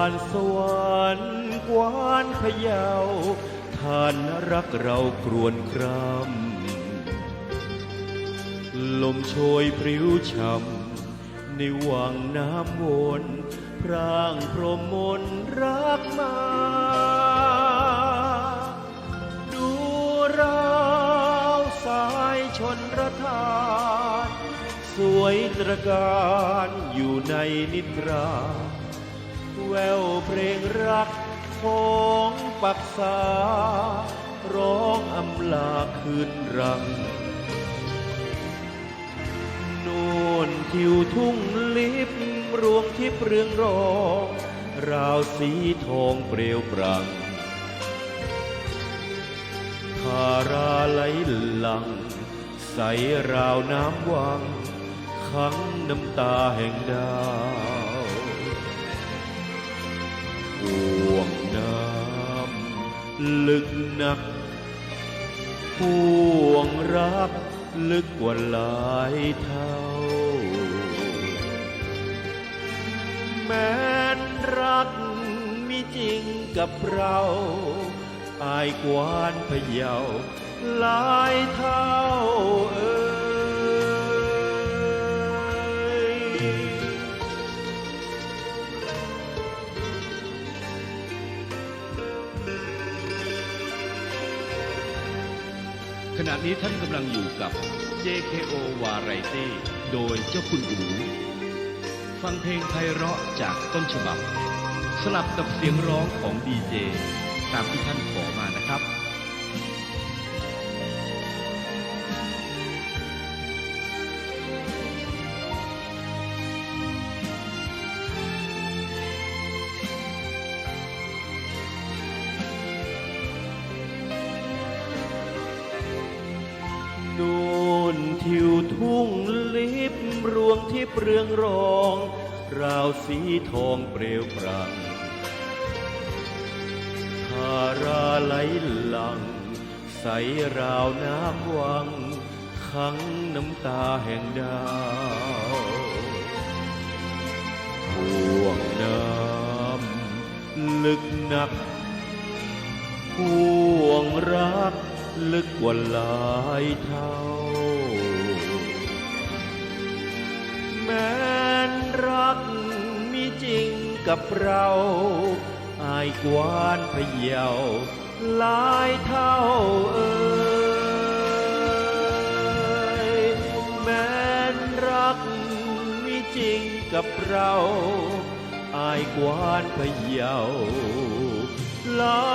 านสวรรค์กวานพยาท่านรักเรากรวนกรำลมโชยพริ้วช่ำในวังน้ำวนพร่างพรมมนรักมา ดูราวสายชนระทาน สวยตระการอยู่ในนิทรา แววเพลงรักของปักษา ร้องอำลาคืนรังนู่นทิวทุ่งลิบรวงทิพเรืองรอง ราวสีทองเปลวปรังทาราไหลหลัง ใสราวน้ำวังขังน้ำตาแห่งดาว ห่วงน้ำลึกนักห่วงรักลึกกว่าหลายเท่า แม้นรักมีจริงกับเราอายกวานพยาหลายเท่าเอ่ย ณะนี้ท่านกำลังอยู่กับ JKO Variety โดยเจ้าคุณอูฟังเพลงไพเราะจากต้นฉบับ สลับกับเสียงร้องของดีเจ ตามที่ท่านขอมานะครับ นู่นทิวทุ่งลิบรวงที่เปรืองรอง ราวสีทองเปลวปรังทาราไหลหลัง ใสราวน้ำวัง ขังน้ำตาแห่งดาวห่วงน้ำลึกนักห่วงรัก ลึกกว่าหลายเท่า แม้นรักมีจริงกับเราอายกวานพเยาหลายเท่าเอ่ยแม้นรักมีจริงกับเราอายกวานพเยาหลาย